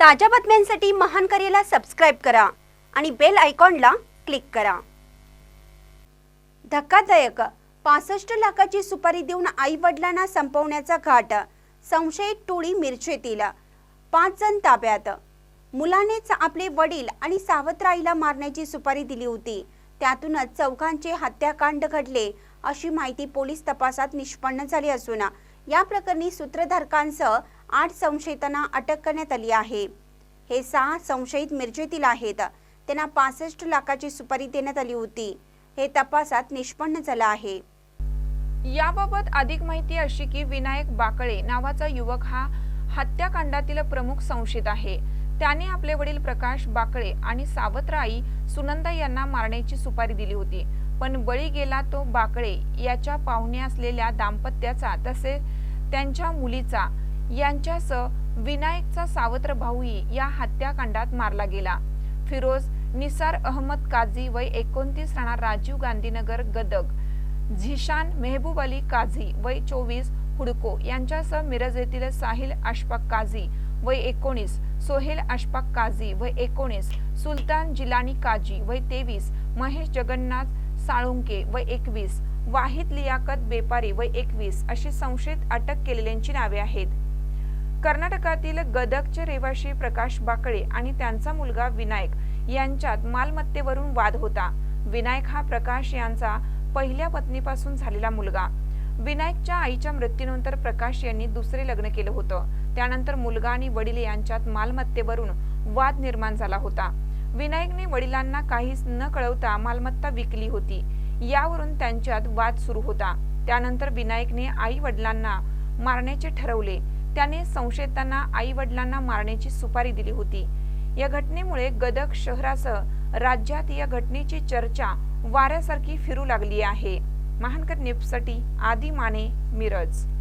ताज्या बातम्यांसाठी महान करेला सबस्क्राईब करा आणि बेल आयकॉनला क्लिक करा. धक्कादायक. पासष्ट लाखाची सुपारी देऊन आई वडिलांना संपवण्याचा घाट. संशयित टोळी मिरचेतील. पाच जण ताब्यात. मुलानेच आपले वडील आणि सावत्र आईला मारण्याची सुपारी दिली होती. त्यातूनच चौघांचे हत्याकांड घडले अशी माहिती पोलीस तपासात निष्पन्न झाली असून या प्रकरणी सूत्रधारकांसह आठ संशयितांना अटक करण्यात आली आहे. हे सहा संशयित मिरजेतील आहेत. त्यांना पासष्ट लाखाची सुपारी देण्यात आली होती. हे तपासात निष्पन्न झालं आहे. याबाबत अधिक माहिती अशी की विनायक बाकळे नावाचा युवक हा हत्याकांडातील प्रमुख संशयित आहे. त्याने आपले वडील प्रकाश बाकळे आणि सावत्र आई सुनंदा यांना मारण्याची सुपारी दिली होती. पण बळी गेला तो बाकळे याच्या पाहुणे असलेल्या दाम्पत्याचा तसेच त्यांच्या मुलीचा यांच्यासह विनायकचा सावत्र भाऊही या हत्याकांडात मारला गेला. फिरोज निसार अहमद काझी वय एकोणतीस राहणार राजीव गांधीनगर गदग. झिशान मेहबूब अली काझी वय चोवीस हुडको यांच्यासह मिरज येथील साहिल अशफाक काझी वय एकोणीस सोहेल अशफाक काझी वय एकोणीस सुलतान जिलानी काजी वय तेवीस महेश जगन्नाथ साळुंके वय एकवीस वाहिद लियाकत बेपारी वय एकवीस अशी संशयित अटक केलेल्यांची नावे आहेत. कर्नाटकातील गदकचे रहिवाशी प्रकाश बाकळे आणि त्यांचा मुलगा विनायक यांच्यात मालमत्तेवरून वाद होता. विनायक हा प्रकाश यांचा पहिल्या पत्नीपासून झालेला मुलगा. विनायकच्या आईच्या मृत्यूनंतर प्रकाश यांनी दुसरे लग्न केलं होतं. त्यानंतर मुलगा आणि वडील यांच्यात मालमत्तेवरून वाद निर्माण झाला होता. विनायकने वडिलांना काहीच न कळवता मालमत्ता विकली होती. यावरून त्यांच्यात वाद सुरू होता. त्यानंतर विनायकने आई वडिलांना मारण्याचे ठरवले. त्याने संशयितांना आई वडिलांना मारण्याची सुपारी दिली होती. या घटनेमुळे गदग शहरासह राज्यात या घटनेची चर्चा वाऱ्यासारखी फिरू लागली आहे. महानकर न्यूजसाठी आदी माने मिरज.